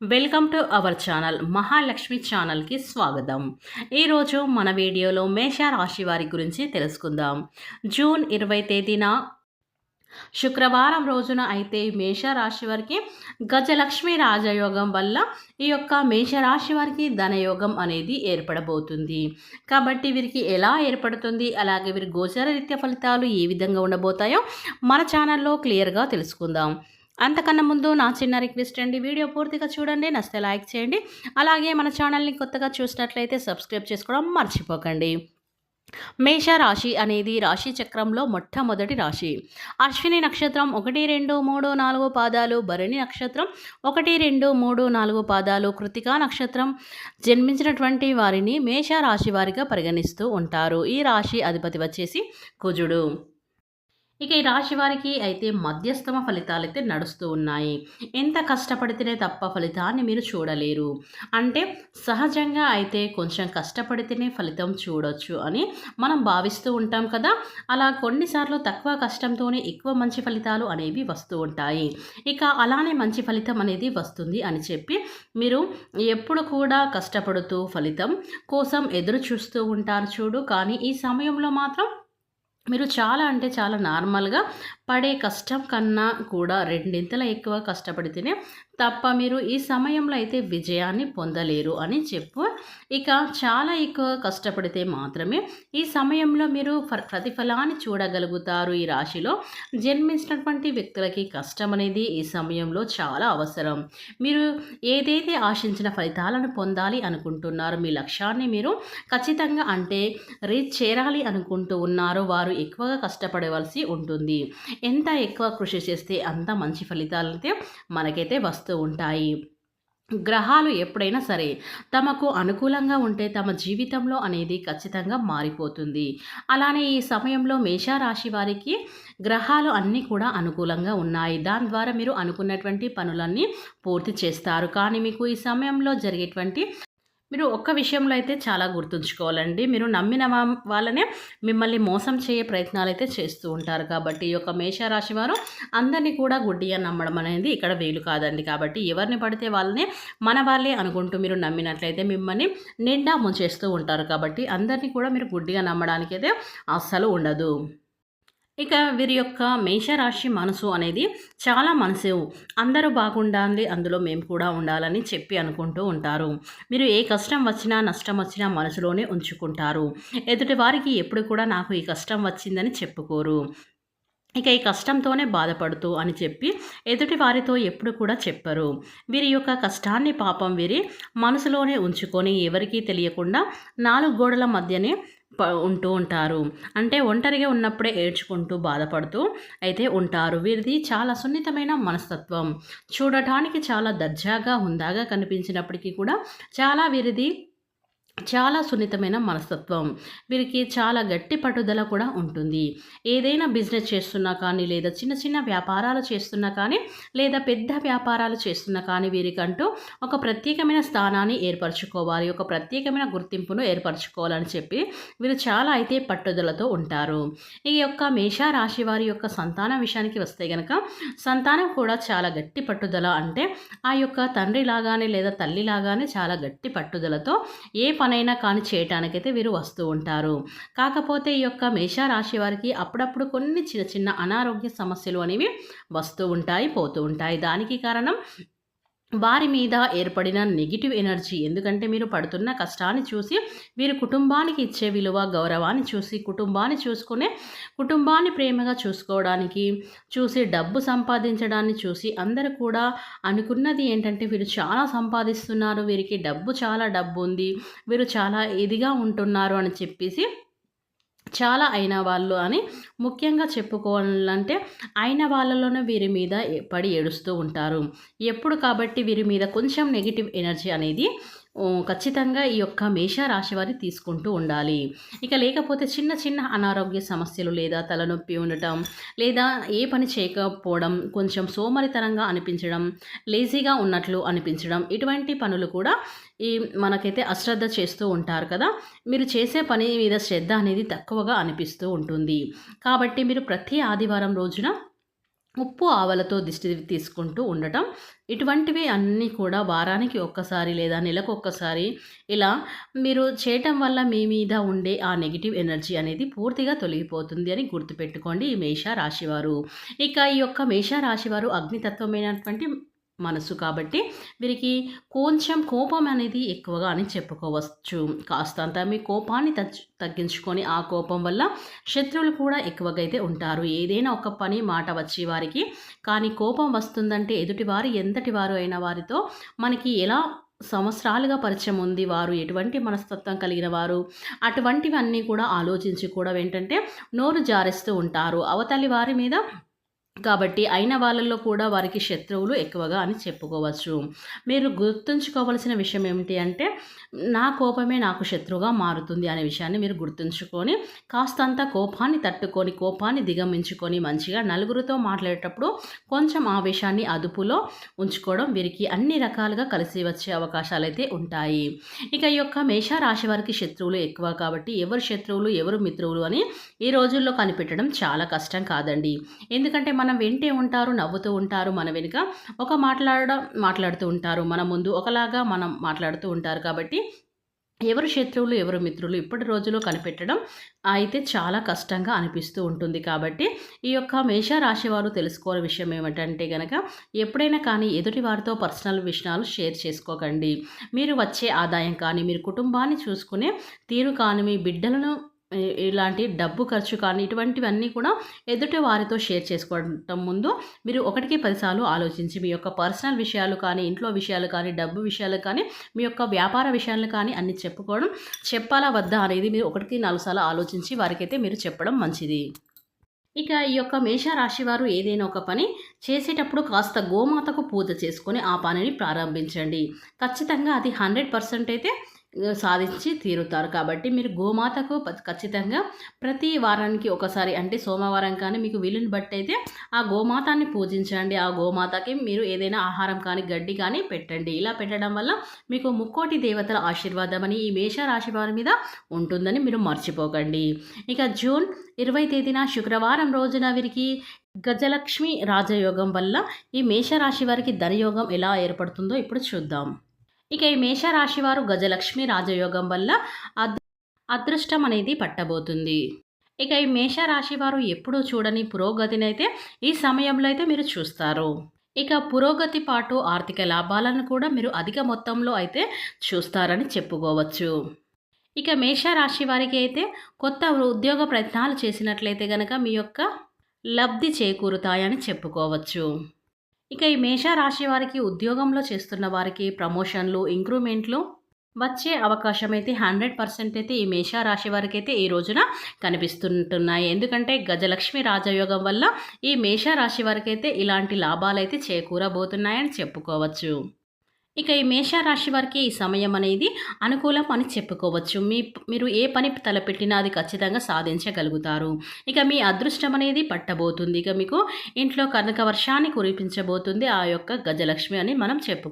Welcome to our channel Mahalakshmi ఛానల్కి స్వాగతం. ఈరోజు మన వీడియోలో మేష రాశి వారి గురించి తెలుసుకుందాం. జూన్ ఇరవై తేదీన శుక్రవారం రోజున అయితే మేషరాశి వారికి గజలక్ష్మి రాజయోగం వల్ల ఈ యొక్క మేషరాశి వారికి ధనయోగం అనేది ఏర్పడబోతుంది. కాబట్టి వీరికి ఎలా ఏర్పడుతుంది? అలాగే వీరి గోచర రీత్య ఫలితాలు ఏ విధంగా ఉండబోతాయో మన ఛానల్లో క్లియర్గా తెలుసుకుందాం. అంతకన్నా ముందు నా చిన్న రిక్వెస్ట్ అండి. వీడియో పూర్తిగా చూడండి నచ్చితే లైక్ చేయండి. అలాగే మన ఛానల్ని కొత్తగా చూసినట్లయితే సబ్స్క్రైబ్ చేసుకోవడం మర్చిపోకండి. మేష రాశి అనేది రాశి చక్రంలో మొట్టమొదటి రాశి. అశ్విని నక్షత్రం ఒకటి రెండు మూడు నాలుగు పాదాలు. భరణి నక్షత్రం ఒకటి రెండు మూడు నాలుగు పాదాలు. కృతికా నక్షత్రం జన్మించినటువంటి వారిని మేషరాశి వారిగా పరిగణిస్తూ ఉంటారు. ఈ రాశి అధిపతి వచ్చేసి కుజుడు. ఇక ఈ రాశి వారికి అయితే మధ్యస్థమ ఫలితాలు అయితే నడుస్తూ ఉన్నాయి. ఎంత కష్టపడితేనే తప్ప ఫలితాన్ని మీరు చూడలేరు. అంటే సహజంగా అయితే కొంచెం కష్టపడితేనే ఫలితం చూడొచ్చు అని మనం భావిస్తూ ఉంటాం కదా. అలా కొన్నిసార్లు తక్కువ కష్టంతోనే ఎక్కువ మంచి ఫలితాలు అనేవి వస్తూ ఉంటాయి. ఇక అలానే మంచి ఫలితం అనేది వస్తుంది అని చెప్పి మీరు ఎప్పుడు కూడా కష్టపడుతూ ఫలితం కోసం ఎదురు చూస్తూ ఉంటారు చూడు. కానీ ఈ సమయంలో మాత్రం మీరు చాలా అంటే చాలా నార్మల్గా పడే కష్టం కన్నా కూడా రెండింతల ఎక్కువ కష్టపడితేనే తప్ప మీరు ఈ సమయంలో అయితే విజయాన్ని పొందలేరు అని చెప్పు. ఇక చాలా ఎక్కువ కష్టపడితే మాత్రమే ఈ సమయంలో మీరు ప్రతిఫలాన్ని చూడగలుగుతారు ఈ రాశిలో. జన్మించినటువంటి వ్యక్తులకి కష్టం అనేది ఈ సమయంలో చాలా అవసరం. మీరు ఏదైతే ఆశించిన ఫలితాలను పొందాలి అనుకుంటున్నారో మీ లక్ష్యాన్ని మీరు ఖచ్చితంగా అంటే రీచ్ చేరాలి అనుకుంటూ ఉన్నారో వారు ఎక్కువగా కష్టపడవలసి ఉంటుంది. ఎంత ఎక్కువ కృషి చేస్తే అంత మంచి ఫలితాలైతే మనకైతే వస్తుంది వస్తూ ఉంటాయి. గ్రహాలు ఎప్పుడైనా సరే తమకు అనుకూలంగా ఉంటే తమ జీవితంలో అనేది ఖచ్చితంగా మారిపోతుంది. అలానే ఈ సమయంలో మేషారాశి వారికి గ్రహాలు అన్నీ కూడా అనుకూలంగా ఉన్నాయి. దాని ద్వారా మీరు అనుకున్నటువంటి పనులన్నీ పూర్తి చేస్తారు. కానీ మీకు ఈ సమయంలో జరిగేటువంటి మీరు ఒక్క విషయంలో అయితే చాలా గుర్తుంచుకోవాలండి. మీరు నమ్మిన వాళ్ళనే మిమ్మల్ని మోసం చేయే ప్రయత్నాలు అయితే చేస్తూ ఉంటారు. కాబట్టి ఈ యొక్క మేషరాశి వారు అందరినీ కూడా గుడ్డిగా నమ్మడం అనేది ఇక్కడ వీలు కాదండి. కాబట్టి ఎవరిని పడితే వాళ్ళని మన వాళ్ళే అనుకుంటూ మీరు నమ్మినట్లయితే మిమ్మల్ని నిండా ముంచేస్తూ ఉంటారు. కాబట్టి అందరినీ కూడా మీరు గుడ్డిగా నమ్మడానికి అయితే అస్సలు ఉండదు. ఇక వీరి యొక్క మేషరాశి మనసు అనేది చాలా మనసు. అందరూ బాగుండాలి అందులో మేము కూడా ఉండాలని చెప్పి అనుకుంటూ ఉంటారు. మీరు ఏ కష్టం వచ్చినా నష్టం వచ్చినా మనసులోనే ఉంచుకుంటారు. ఎదుటి వారికి ఎప్పుడు కూడా నాకు ఈ కష్టం వచ్చిందని చెప్పుకోరు. ఇక ఈ కష్టంతోనే బాధపడుతూ అని చెప్పి ఎదుటి వారితో ఎప్పుడు కూడా చెప్పరు. వీరి యొక్క కష్టాన్ని పాపం వీరి మనసులోనే ఉంచుకొని ఎవరికీ తెలియకుండా నాలుగు గోడల మధ్యనే ఉంటూ ఉంటారు. అంటే ఒంటరిగా ఉన్నప్పుడే ఏడ్చుకుంటూ బాధపడుతూ అయితే ఉంటారు. వీరిది చాలా సున్నితమైన మనస్తత్వం. చూడటానికి చాలా దర్జాగా హుందాగా కనిపించినప్పటికీ కూడా చాలా వీరిది చాలా సున్నితమైన మనస్తత్వం. వీరికి చాలా గట్టి పట్టుదల కూడా ఉంటుంది. ఏదైనా బిజినెస్ చేస్తున్నా కానీ లేదా చిన్న చిన్న వ్యాపారాలు చేస్తున్నా కానీ లేదా పెద్ద వ్యాపారాలు చేస్తున్నా కానీ వీరికంటూ ఒక ప్రత్యేకమైన స్థానాన్ని ఏర్పరచుకోవాలి. ఒక ప్రత్యేకమైన గుర్తింపును ఏర్పరచుకోవాలని చెప్పి వీరు చాలా అయితే పట్టుదలతో ఉంటారు. ఈ యొక్క మేషారాశి వారి యొక్క సంతాన విషయానికి వస్తే గనక సంతానం కూడా చాలా గట్టి పట్టుదల అంటే ఆ యొక్క తండ్రి లాగానే లేదా తల్లి లాగానే చాలా గట్టి పట్టుదలతో ఏ పనైనా కానీ చేయటానికైతే వీరు వస్తూ ఉంటారు. కాకపోతే ఈ యొక్క మేషరాశి వారికి అప్పుడప్పుడు కొన్ని చిన్న చిన్న అనారోగ్య సమస్యలు అనేవి వస్తూ ఉంటాయి పోతూ ఉంటాయి. దానికి కారణం వారి మీద ఏర్పడిన నెగిటివ్ ఎనర్జీ. ఎందుకంటే మీరు పడుతున్న కష్టాన్ని చూసి వీరు కుటుంబానికి ఇచ్చే విలువ గౌరవాన్ని చూసి కుటుంబాన్ని చూసుకునే కుటుంబాన్ని ప్రేమగా చూసుకోవడానికి చూసి డబ్బు సంపాదించడాన్ని చూసి అందరూ కూడా అనుకున్నది ఏంటంటే వీరు చాలా సంపాదిస్తున్నారు వీరికి డబ్బు చాలా డబ్బు ఉంది వీరు చాలా ఇదిగా ఉంటున్నారు అని చెప్పేసి చాలా అయిన వాళ్ళు అని ముఖ్యంగా చెప్పుకోవాలంటే అయిన వాళ్ళలోనే వీరి మీద పడి ఏడుస్తూ ఉంటారు. ఎప్పుడు కాబట్టి వీరి మీద కొంచెం నెగిటివ్ ఎనర్జీ అనేది ఖచ్చితంగా ఈ యొక్క మేషరాశి వారి తీసుకుంటూ ఉండాలి. ఇక లేకపోతే చిన్న చిన్న అనారోగ్య సమస్యలు లేదా తలనొప్పి ఉండటం లేదా ఏ పని చేయకపోవడం కొంచెం సోమరితనంగా అనిపించడం లేజీగా ఉన్నట్లు అనిపించడం ఇటువంటి పనులు కూడా ఈ మనకైతే అశ్రద్ధ చేస్తూ ఉంటారు కదా. మీరు చేసే పని మీద శ్రద్ధ అనేది తక్కువగా అనిపిస్తూ ఉంటుంది. కాబట్టి మీరు ప్రతి ఆదివారం రోజున ఉప్పు ఆవలతో దిష్టి తీసుకుంటూ ఉండటం. ఇటువంటివి అన్నీ కూడా వారానికి ఒక్కసారి లేదా నెలకు ఒక్కసారి ఇలా మీరు చేయటం వల్ల మీ మీద ఉండే ఆ నెగిటివ్ ఎనర్జీ అనేది పూర్తిగా తొలగిపోతుంది అని గుర్తుపెట్టుకోండి ఈ మేష రాశివారు ఇక ఈ యొక్క మేష రాశివారు అగ్నితత్వమైనటువంటి మనసు కాబట్టి వీరికి కొంచెం కోపం అనేది ఎక్కువగా అని చెప్పుకోవచ్చు. కాస్తంత మీ కోపాన్ని తగ్గించుకొని ఆ కోపం వల్ల శత్రువులు కూడా ఎక్కువగా అయితే ఉంటారు. ఏదైనా ఒక పని మాట వచ్చి వారికి కానీ కోపం వస్తుందంటే ఎదుటివారు ఎంతటి వారు అయిన వారితో మనకి ఎలా సంవత్సరాలుగా పరిచయం ఉంది వారు ఎటువంటి మనస్తత్వం కలిగిన వారు అటువంటివన్నీ కూడా ఆలోచించి కూడా ఏంటంటే నోరు జారిస్తూ ఉంటారు. అవతలి వారి మీద కాబట్టి అయిన వాళ్ళల్లో కూడా వారికి శత్రువులు ఎక్కువగా అని చెప్పుకోవచ్చు. మీరు గుర్తుంచుకోవలసిన విషయం ఏమిటి అంటే నా కోపమే నాకు శత్రువుగా మారుతుంది అనే విషయాన్ని మీరు గుర్తుంచుకొని కాస్తంత కోపాన్ని తట్టుకొని కోపాన్ని దిగమించుకొని మంచిగా నలుగురితో మాట్లాడేటప్పుడు కొంచెం ఆవేశాన్ని అదుపులో ఉంచుకోవడం వీరికి అన్ని రకాలుగా కలిసి వచ్చే అవకాశాలు అయితే ఉంటాయి. ఇక ఈ యొక్క మేషరాశి వారికి శత్రువులు ఎక్కువ కాబట్టి ఎవరు శత్రువులు ఎవరు మిత్రువులు అని ఈ రోజుల్లో కనిపెట్టడం చాలా కష్టం కాదండి. ఎందుకంటే మన మనం వింటే ఉంటారు నవ్వుతూ ఉంటారు మన వెనుక ఒక మాట్లాడడం మాట్లాడుతూ ఉంటారు. మన ముందు ఒకలాగా మనం మాట్లాడుతూ ఉంటారు కాబట్టి ఎవరు శత్రువులు ఎవరు మిత్రులు ఇప్పటి రోజుల్లో కనిపెట్టడం అయితే చాలా కష్టంగా అనిపిస్తూ ఉంటుంది. కాబట్టి ఈ యొక్క మేషరాశి వారు తెలుసుకోవాల విషయం ఏమిటంటే కనుక ఎప్పుడైనా కానీ ఎదుటి వారితో పర్సనల్ విషయాలు షేర్ చేసుకోకండి. మీరు వచ్చే ఆదాయం కానీ మీరు కుటుంబాన్ని చూసుకునే తీరు కానీ మీ బిడ్డలను ఇలాంటి డబ్బు ఖర్చు కానీ ఇటువంటివన్నీ కూడా ఎదుటి వారితో షేర్ చేసుకోవటం ముందు మీరు ఒకటికి పదిసార్లు ఆలోచించి మీ యొక్క పర్సనల్ విషయాలు కానీ ఇంట్లో విషయాలు కానీ డబ్బు విషయాలు కానీ మీ యొక్క వ్యాపార విషయాలు కానీ అన్ని చెప్పుకోవడం చెప్పాలా వద్దా అనేది మీరు ఒకటికి నాలుగు సార్లు ఆలోచించి వారికైతే మీరు చెప్పడం మంచిది. ఇక ఈ యొక్క మేషరాశి వారు ఏదైనా ఒక పని చేసేటప్పుడు కాస్త గోమాతకు పూజ చేసుకొని ఆ పనిని ప్రారంభించండి. ఖచ్చితంగా అది హండ్రెడ్ పర్సెంట్ అయితే సాధించి తీరుతారు. కాబట్టి మీరు గోమాతకు ఖచ్చితంగా ప్రతి వారానికి ఒకసారి అంటే సోమవారం కానీ మీకు వీలుని బట్టి అయితే ఆ గోమాతాన్ని పూజించండి. ఆ గోమాతకి మీరు ఏదైనా ఆహారం కానీ గడ్డి కానీ పెట్టండి. ఇలా పెట్టడం వల్ల మీకు ముక్కోటి దేవతల ఆశీర్వాదం అని ఈ మేషరాశి వారి మీద ఉంటుందని మీరు మర్చిపోకండి. ఇక జూన్ ఇరవై తేదీన శుక్రవారం రోజున వీరికి గజలక్ష్మి రాజయోగం వల్ల ఈ మేషరాశి వారికి ధనయోగం ఎలా ఏర్పడుతుందో ఇప్పుడు చూద్దాం. ఇక ఈ మేషరాశి వారు గజలక్ష్మి రాజయోగం వల్ల అదృష్టం అనేది పట్టబోతుంది. ఇక ఈ మేషరాశి వారు ఎప్పుడూ చూడని పురోగతినైతే ఈ సమయంలో అయితే మీరు చూస్తారు. ఇక పురోగతి పాటు ఆర్థిక లాభాలను కూడా మీరు అధిక మొత్తంలో అయితే చూస్తారని చెప్పుకోవచ్చు. ఇక మేషరాశి వారికి అయితే కొత్త ఉద్యోగ ప్రయత్నాలు చేసినట్లయితే కనుక మీ యొక్క లబ్ధి చేకూరుతాయని చెప్పుకోవచ్చు. ఇక ఈ మేషరాశి వారికి ఉద్యోగంలో చేస్తున్న వారికి ప్రమోషన్లు ఇంక్రూమెంట్లు వచ్చే అవకాశం అయితే హండ్రెడ్ పర్సెంట్ అయితే ఈ మేషరాశి వారికి అయితే ఈ రోజున కనిపిస్తుంటున్నాయి. ఎందుకంటే గజలక్ష్మి రాజయోగం వల్ల ఈ మేషరాశి వారికి అయితే ఇలాంటి లాభాలు అయితే చేకూరబోతున్నాయని చెప్పుకోవచ్చు. ఇక ఈ మేషరాశి వారికి ఈ సమయం అనేది అనుకూలం అని చెప్పుకోవచ్చు. మీ మీరు ఏ పని తలపెట్టినా అది ఖచ్చితంగా సాధించగలుగుతారు. ఇక మీ అదృష్టం అనేది పట్టబోతుంది. ఇక మీకు ఇంట్లో కనక వర్షాన్ని కురిపించబోతుంది. ఆ యొక్క గజలక్ష్మి అని మనం చెప్పు